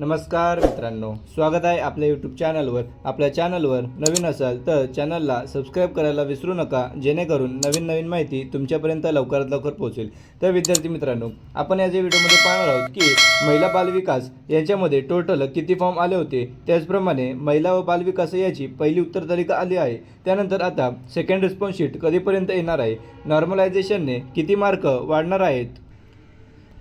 नमस्कार मित्रांनो स्वागत आहे आपल्या यूट्यूब चॅनलवर आपल्या चॅनलवर नवीन असाल तर चॅनलला सबस्क्राईब करायला विसरू नका जेणेकरून नवीन नवीन माहिती तुमच्यापर्यंत लवकरात लवकर पोहोचेल. तर विद्यार्थी मित्रांनो आपण याच्या व्हिडिओमध्ये पाहणार आहोत की महिला बालविकास यांच्यामध्ये टोटल किती फॉर्म आले होते? त्याचप्रमाणे महिला व बालविकास याची पहिली उत्तर तालिका आली आहे. त्यानंतर आता सेकंड रिस्पॉन्स शीट कधीपर्यंत येणार आहे? नॉर्मलायझेशनने किती मार्क वाढणार आहेत?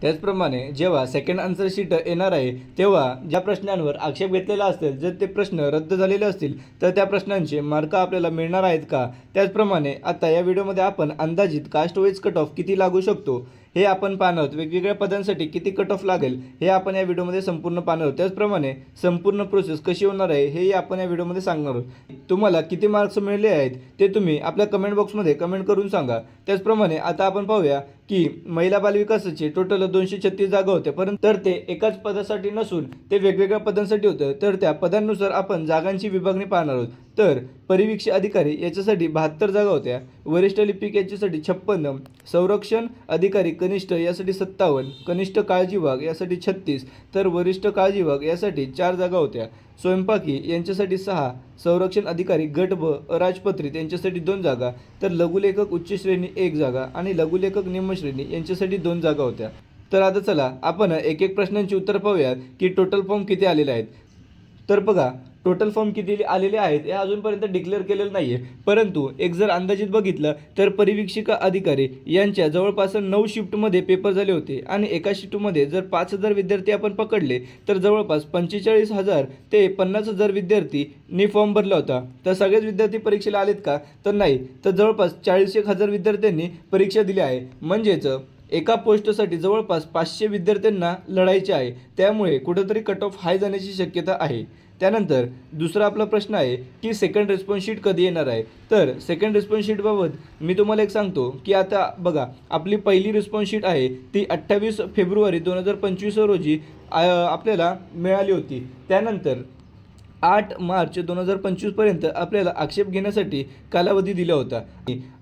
त्याचप्रमाणे जेव्हा सेकंड आन्सर शीट येणार आहे तेव्हा ज्या प्रश्नांवर आक्षेप घेतलेला असेल जर ते प्रश्न रद्द झालेले असतील तर त्या प्रश्नांचे मार्क आपल्याला मिळणार आहेत का? त्याचप्रमाणे आता या व्हिडिओमध्ये आपण अंदाजित कास्ट वाईज कट ऑफ किती लागू शकतो? हे आपण पाहणार आहोत. वेगवेगळ्या पदांसाठी किती कट ऑफ लागेल हे आपण या व्हिडिओमध्ये संपूर्ण पाहणार आहोत. त्याचप्रमाणे संपूर्ण प्रोसेस कशी होणार आहे हेही आपण या व्हिडिओमध्ये सांगणार आहोत. तुम्हाला किती मार्क्स मिळाले आहेत ते तुम्ही आपल्या कमेंट बॉक्समध्ये कमेंट करून सांगा. त्याचप्रमाणे आता आपण पाहूया की महिला बालविकासाचे टोटल दोनशे छत्तीस जागा होत्या परंतु तर ते एकाच पदासाठी नसून ते वेगवेगळ्या पदांसाठी होतं. तर त्या पदांनुसार आपण जागांची विभागणी पाहणार आहोत. तर परिवीक्षक अधिकारी याच्यासाठी बहात्तर जागा होत्या. वरिष्ठ लिपिक याच्यासाठी छप्पन्न. संरक्षण अधिकारी कनिष्ठ यासाठी सत्तावन्न. कनिष्ठ काळजीभाग यासाठी छत्तीस. तर वरिष्ठ काळजीभाग यासाठी चार जागा होत्या. स्वयंपाकी यांच्यासाठी सहा संरक्षण अधिकारी गट ब अराजपत्रित यांच्यासाठी दोन जागा तर लघुलेखक उच्च श्रेणी एक जागा आणि लघुलेखक निम्नश्रेणी यांच्यासाठी दोन जागा होत्या. तर आता चला आपण एक एक प्रश्नांची उत्तर पाहूयात की टोटल फॉर्म किती आलेले आहेत. तर बघा टोटल फॉर्म किती आलेले आहेत हे अजूनपर्यंत डिक्लेअर केलेलं नाही आहे परंतु एक जर अंदाजित बघितलं तर परिवीक्षिका अधिकारी यांच्या जवळपास नऊ शिफ्टमध्ये पेपर झाले होते आणि एका शिफ्टमध्ये जर पाच हजार विद्यार्थी आपण पकडले तर जवळपास पंचेचाळीस हजार ते पन्नास हजार विद्यार्थींनी फॉर्म भरला होता. तर सगळेच विद्यार्थी परीक्षेला आलेत का? तर नाही. तर जवळपास चाळीस एक हजार विद्यार्थ्यांनी परीक्षा दिली आहे. म्हणजेच एका पोस्टसाठी जवळपास पाचशे विद्यार्थ्यांना लढायचे आहे. त्यामुळे कुठंतरी कट ऑफ हाय जाण्याची शक्यता आहे. त्यानंतर दुसरा आपला प्रश्न आहे की सेकंड रिस्पॉन्स शीट कधी येणार आहे? तर सेकंड रिस्पॉन्स शीटबाबत मी तुम्हाला एक सांगतो की आता बघा आपली पहिली रिस्पॉन्स शीट आहे ती अठ्ठावीस फेब्रुवारी दोन हजार पंचवीस रोजी आपल्याला मिळाली होती. त्यानंतर आठ मार्च दोन हजार पंचवीसपर्यंत आपल्याला आक्षेप घेण्यासाठी कालावधी दिला होता.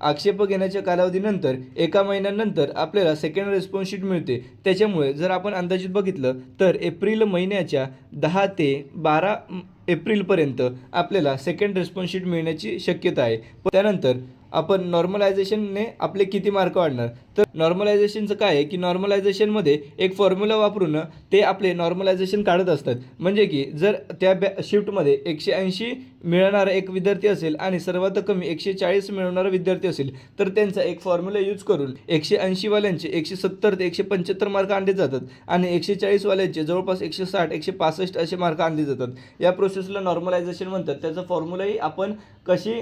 आक्षेप घेण्याच्या कालावधीनंतर एका महिन्यानंतर आपल्याला सेकंड रिस्पॉन्स शीट मिळते. त्याच्यामुळे जर आपण अंदाजित बघितलं तर एप्रिल महिन्याच्या दहा ते बारा एप्रिलपर्यंत आपल्याला सेकंड रिस्पॉन्स शीट मिळण्याची शक्यता आहे. त्यानंतर आपण नॉर्मलायझेशनने आपले किती मार्क वाढणार? तर नॉर्मलायझेशनचं काय आहे की नॉर्मलायझेशनमध्ये एक फॉर्म्युला वापरून ते आपले नॉर्मलायझेशन काढत असतात. म्हणजे की जर त्या बॅ शिफ्टमध्ये एकशे ऐंशी मिळणारा एक विद्यार्थी असेल आणि सर्वात कमी एकशे चाळीस मिळवणारा विद्यार्थी असेल तर त्यांचा एक फॉर्म्युला यूज करून एकशे ऐंशीवाल्यांचे एकशे सत्तर ते एकशे पंच्याहत्तर मार्क आणले जातात आणि एकशे चाळीसवाल्यांचे जवळपास एकशे साठ एकशे पासष्ट असे मार्क आणले जातात. या प्रोसेसला नॉर्मलायझेशन म्हणतात. त्याचा फॉर्म्युलाही आपण कशी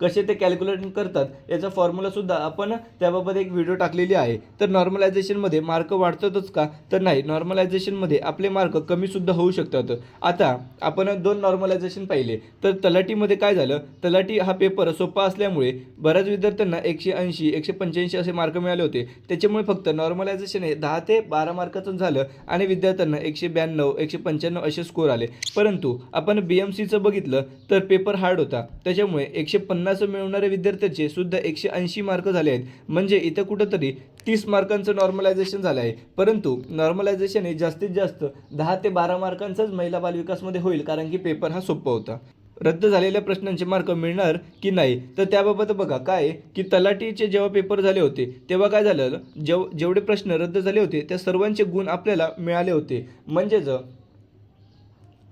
कसे ते कॅल्क्युलेट करतात याचा फॉर्म्युलासुद्धा आपण त्याबाबत एक व्हिडिओ टाकलेली आहे. तर नॉर्मलायझेशनमध्ये मार्क वाढतातच का? तर नाही नॉर्मलायझेशनमध्ये आपले मार्क कमीसुद्धा होऊ शकतात. आता आपण दोन नॉर्मलायझेशन पाहिले. तर तलाटीमध्ये काय झालं? तलाटी हा पेपर सोपा असल्यामुळे बऱ्याच विद्यार्थ्यांना एकशे ऐंशी एकशे पंच्याऐंशी असे मार्क मिळाले होते. त्याच्यामुळे फक्त नॉर्मलायझेशन हे दहा ते बारा मार्काचं झालं आणि विद्यार्थ्यांना एकशे ब्याण्णव एकशे पंच्याण्णव असे स्कोर आले. परंतु आपण बी एम सीचं बघितलं तर पेपर हार्ड होता. त्याच्यामुळे एकशे पन्नास मिळवणाऱ्या विद्यार्थ्यांचे सुद्धा एकशे ऐंशी मार्क झाले आहेत. म्हणजे इथं कुठंतरी तीस मार्कांचं नॉर्मलायझेशन झालं आहे. परंतु नॉर्मलायझेशन हे जास्तीत जास्त दहा ते बारा मार्कांचाच महिला बालविकासमध्ये होईल कारण की पेपर हा सोपा होता. रद्द झालेल्या प्रश्नांचे मार्क मिळणार की नाही तर त्याबाबत बघा काय की तलाटीचे जेव्हा पेपर झाले होते तेव्हा काय झालं? जेव जेवढे प्रश्न रद्द झाले होते त्या सर्वांचे गुण आपल्याला मिळाले होते. म्हणजेच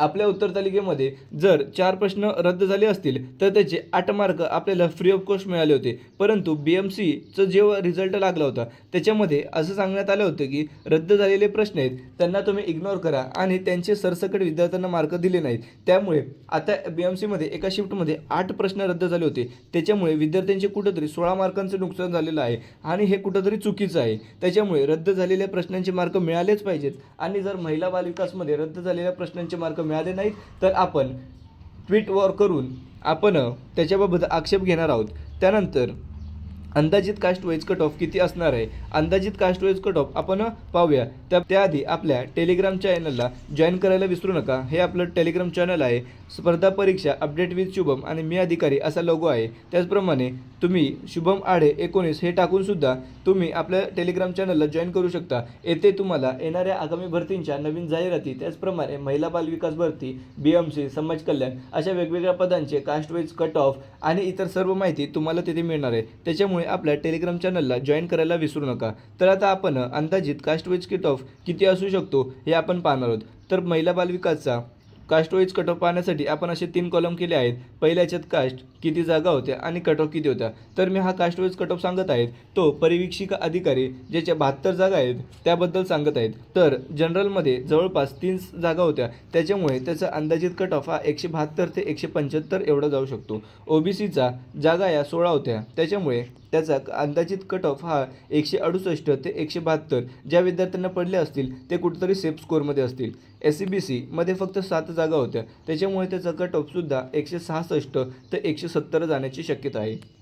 आपल्या उत्तर तालिकेमध्ये जर चार प्रश्न रद्द झाले असतील तर त्याचे आठ मार्क आपल्याला फ्री ऑफ कॉस्ट मिळाले होते. परंतु बी एम सीचं जेव्हा रिझल्ट लागला होता त्याच्यामध्ये असं सांगण्यात आलं होतं की रद्द झालेले प्रश्न आहेत त्यांना तुम्ही इग्नोर करा आणि त्यांचे सरसकट विद्यार्थ्यांना मार्क दिले नाहीत. त्यामुळे आता बी एम सीमध्ये एका शिफ्टमध्ये आठ प्रश्न रद्द झाले होते. त्याच्यामुळे विद्यार्थ्यांचे कुठंतरी सोळा मार्कांचं नुकसान झालेलं आहे आणि हे कुठंतरी चुकीचं आहे. त्याच्यामुळे रद्द झालेल्या प्रश्नांचे मार्क मिळालेच पाहिजेत आणि जर महिला बालविकासमध्ये रद्द झालेल्या प्रश्नांचे मार्क मिळाले नाहीत तर आपण ट्विट वॉर करून आपण त्याच्याबाबत आक्षेप घेणार आहोत. त्यानंतर अंदाजित कास्ट वाईज कट ऑफ किती असणार आहे? अंदाजित कास्ट वाईज कट ऑफ आपण पाहूया. त्या त्याआधी आपल्या टेलिग्राम चॅनलला जॉईन करायला विसरू नका. हे आपलं टेलिग्राम चॅनल आहे. स्पर्धा परीक्षा अपडेट विथ शुभम आणि मी अधिकारी असा लोगो आहे. त्याचप्रमाणे तुम्ही शुभम आडे एकोणीस हे टाकूनसुद्धा तुम्ही आपल्या टेलिग्राम चॅनलला जॉईन करू शकता. येथे तुम्हाला येणाऱ्या आगामी भरतींच्या नवीन जाहिराती त्याचप्रमाणे महिला बाल विकास भरती बी एम सी समाज कल्याण अशा वेगवेगळ्या पदांचे कास्ट वाईज कट ऑफ आणि इतर सर्व माहिती तुम्हाला तिथे मिळणार आहे. त्याच्यामुळे आपल्या टेलिग्राम चॅनलला जॉईन करायला विसरू नका. तर आता आपण अंदाजित कास्ट कट ऑफ किती असू शकतो हे आपण पाहणार आहोत. तर महिला बालविकासचा कास्टवाईज कास्ट कट ऑफ पाहण्यासाठी आपण असे तीन कॉलम केले आहेत. पहिल्याच्यात कास्ट किती जागा होत्या आणि कट ऑफ किती होत्या. तर मी हा कास्टवाईज कट ऑफ सांगत आहेत तो परिवीक्षिका अधिकारी ज्याच्या बहात्तर जागा आहेत त्याबद्दल सांगत आहेत. तर जनरलमध्ये जवळपास तीन जागा होत्या. त्याच्यामुळे त्याचा अंदाजित कट ऑफ हा एकशे बहात्तर ते एकशे पंच्याहत्तर एवढा जाऊ शकतो. ओबीसीचा जागा या सोळा होत्या. त्याच्यामुळे त्याचा अंदाजित कट ऑफ हा एकशे अडुसष्ट ते एकशे बहात्तर ज्या विद्यार्थ्यांना पडले असतील ते कुठेतरी सेफ स्कोअरमध्ये असतील. एस सी बी सीमध्ये फक्त सात जागा होत्या. त्याच्यामुळे त्याचा कट ऑफसुद्धा एकशे सहासष्ट ते एकशे सत्तर जाण्याची शक्यता आहे.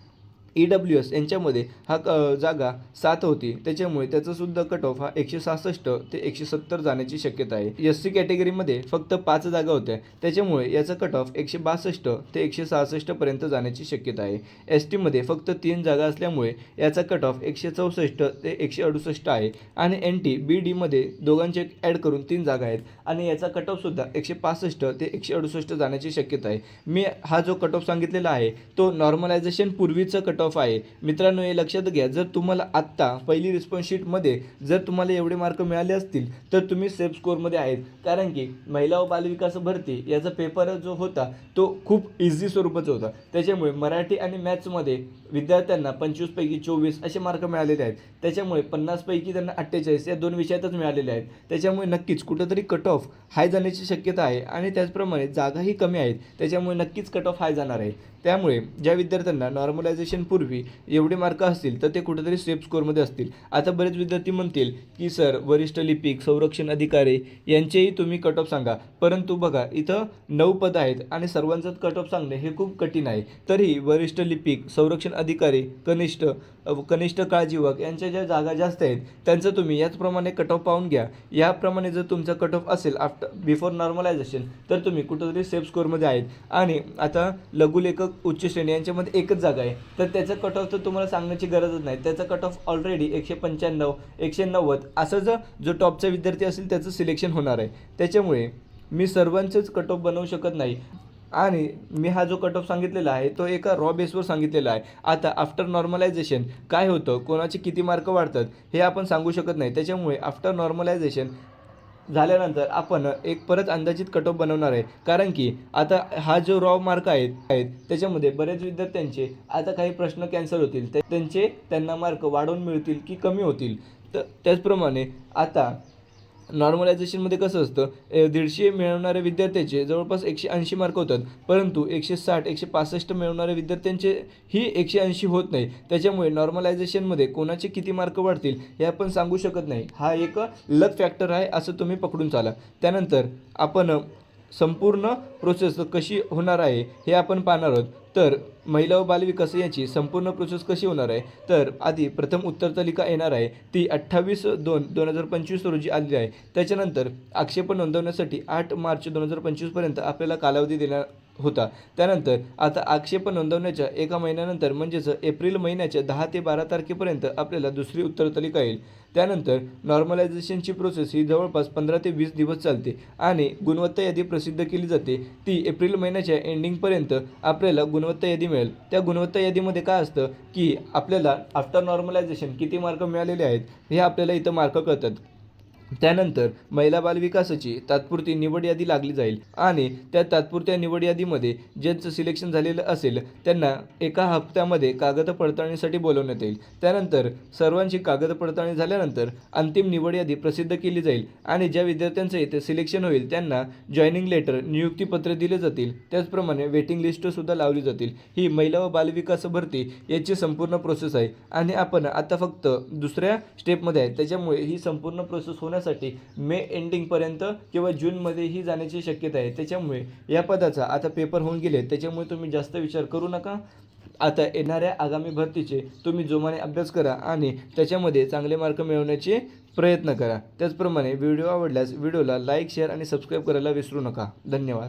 ई डब्ल्यू एस यांच्यामध्ये हा क जागा सात होती. त्याच्यामुळे त्याचासुद्धा कट ऑफ हा एकशे सहासष्ट ते एकशे सत्तर जाण्याची शक्यता आहे. एस सी कॅटेगरीमध्ये फक्त पाच जागा होत्या. त्याच्यामुळे याचा कट ऑफ एकशे बासष्ट ते एकशे सहासष्टपर्यंत जाण्याची शक्यता आहे. एस टीमध्ये फक्त तीन जागा असल्यामुळे याचा कट ऑफ एकशे चौसष्ट ते एकशे अडुसष्ट आहे. आणि एन टी बी डीमध्ये दोघांचे ॲड करून तीन जागा आहेत. आणि याचा कट ऑफसुद्धा एकशे पासष्ट ते एकशे अडुसष्ट जाण्याची शक्यता आहे. मी हा जो कट ऑफ सांगितलेला आहे तो नॉर्मलायझेशन पूर्वीचा कट ऑफ आहे. मित्रांनो हे लक्षात घ्या जर तुम्हाला आत्ता पहिली रिस्पॉन्सशीटमध्ये जर तुम्हाला एवढे मार्क मिळाले असतील तर तुम्ही सेफ स्कोअरमध्ये आहेत. कारण की महिला व बालविकास भरती याचा पेपर जो होता तो खूप इझी स्वरूपाचा होता. त्याच्यामुळे मराठी आणि मॅथ्समध्ये विद्यार्थ्यांना पंचवीसपैकी चोवीस असे मार्क मिळालेले आहेत. त्याच्यामुळे पन्नासपैकी त्यांना अठ्ठेचाळीस या दोन विषयातच मिळालेले आहेत. त्याच्यामुळे नक्कीच कुठंतरी कट ऑफ हाय जाण्याची शक्यता आहे आणि त्याचप्रमाणे जागाही कमी आहेत. त्याच्यामुळे नक्कीच कट ऑफ हाय जाणार आहे. त्यामुळे ज्या विद्यार्थ्यांना नॉर्मलायझेशन पूर्वी एवढे मार्क असतील तर ते कुठेतरी सेफ स्कोअरमध्ये असतील. आता बरेच विद्यार्थी म्हणतील की सर वरिष्ठ लिपिक संरक्षण अधिकारी यांचेही तुम्ही कट ऑफ सांगा. परंतु बघा इथं नऊ पद आहेत आणि सर्वांचंच कट ऑफ सांगणे हे खूप कठीण आहे. तरी वरिष्ठ लिपिक संरक्षण अधिकारी कनिष्ठ कनिष्ठ काळजीवक यांच्या ज्या जागा जास्त आहेत त्यांचं तुम्ही याचप्रमाणे कट ऑफ पाहून घ्या. याप्रमाणे जर तुमचा कट ऑफ असेल आफ्टर बिफोर नॉर्मलायझेशन तर तुम्ही कुठंतरी सेफ स्कोअरमध्ये आहेत. आणि आता लघुलेखक उच्च श्रेणी यांच्यामध्ये एकच जागा आहे. तर त्या त्याचं कट ऑफ तर तुम्हाला सांगण्याची गरजच नाही. त्याचा कट ऑफ ऑलरेडी एकशे पंच्याण्णव एकशे नव्वद असं जर जो टॉपचा विद्यार्थी असेल त्याचं सिलेक्शन होणार आहे. त्याच्यामुळे मी सर्वांचेच कट ऑफ बनवू शकत नाही. आणि मी हा जो कट ऑफ सांगितलेला आहे तो एका रॉ बेसवर सांगितलेला आहे. आता आफ्टर नॉर्मलायझेशन काय होतं? कोणाचे किती मार्क वाढतात? हे आपण सांगू शकत नाही. त्याच्यामुळे आफ्टर नॉर्मलायझेशन झाल्यानंतर आपण एक परत अंदाजित कट ऑफ बनवणार आहे. कारण की आता हा जो रॉ मार्क आहेत आहेत त्याच्यामध्ये बरेच विद्यार्थ्यांचे आता काही प्रश्न कॅन्सल होतील. त्यांचे त्यांना मार्क वाढवून मिळतील की कमी होतील. तर त्याचप्रमाणे आता नॉर्मलायझेशनमध्ये कसं असतं? दीडशे मिळवणाऱ्या विद्यार्थ्याचे जवळपास एकशे ऐंशी मार्क होतात. परंतु एकशे साठ एकशे पासष्ट मिळवणाऱ्या विद्यार्थ्यांचे ही एकशे ऐंशी होत नाही. त्याच्यामुळे नॉर्मलायझेशनमध्ये कोणाचे किती मार्क वाढतील हे आपण सांगू शकत नाही. हा एक लक फॅक्टर आहे असं तुम्ही पकडून चाला. त्यानंतर आपण संपूर्ण प्रोसेस कशी होणार आहे हे आपण पाहणार आहोत. तर महिला व बालविकास याची संपूर्ण प्रोसेस कशी होणार आहे? तर आधी प्रथम उत्तरतालिका येणार आहे. ती अठ्ठावीस दोन दोन हजार पंचवीस रोजी आलेली आहे. त्याच्यानंतर आक्षेप नोंदवण्यासाठी आठ मार्च दोन हजार पंचवीसपर्यंत आपल्याला कालावधी देणार होता. त्यानंतर आता आक्षेप नोंदवण्याच्या एका महिन्यानंतर म्हणजेच एप्रिल महिन्याच्या दहा ते बारा तारखेपर्यंत आपल्याला दुसरी उत्तर तालिका येईल. त्यानंतर नॉर्मलायझेशनची प्रोसेस ही जवळपास पंधरा ते वीस दिवस चालते आणि गुणवत्ता यादी प्रसिद्ध केली जाते. ती एप्रिल महिन्याच्या एंडिंगपर्यंत आपल्याला गुणवत्ता यादी मिळेल. त्या गुणवत्ता यादीमध्ये काय असतं की आपल्याला आफ्टर नॉर्मलायझेशन किती मार्क मिळालेले आहेत हे आपल्याला इथं मार्क कळतात त्यानंतर महिला बालविकासाची तात्पुरती निवड यादी लागली जाईल आणि त्या तात्पुरत्या निवड यादीमध्ये ज्यांचं सिलेक्शन झालेलं असेल त्यांना एका हप्त्यामध्ये कागद पडताळणीसाठी बोलवण्यात येईल. त्यानंतर सर्वांची कागद पडताळणी झाल्यानंतर अंतिम निवड यादी प्रसिद्ध केली जाईल आणि ज्या विद्यार्थ्यांचं इथे सिलेक्शन होईल त्यांना जॉईनिंग लेटर नियुक्तीपत्र दिले जातील. त्याचप्रमाणे वेटिंग लिस्टसुद्धा लावली जातील. ही महिला व बालविकास भरती याची संपूर्ण प्रोसेस आहे आणि आपण आता फक्त दुसऱ्या स्टेपमध्ये आहे. त्याच्यामुळे ही संपूर्ण प्रोसेस होण्यासाठी मे एंडिंगपर्यंत किंवा जूनमध्येही जाण्याची शक्यता आहे. त्याच्यामुळे या पदाचा आता पेपर होऊन गेले. त्याच्यामुळे तुम्ही जास्त विचार करू नका. आता येणाऱ्या आगामी भरतीचे तुम्ही जोमाने अभ्यास करा आणि त्याच्यामध्ये चांगले मार्क मिळवण्याचे प्रयत्न करा. त्याचप्रमाणे व्हिडिओ आवडल्यास व्हिडिओला लाईक शेअर आणि सबस्क्राईब करायला विसरू नका. धन्यवाद.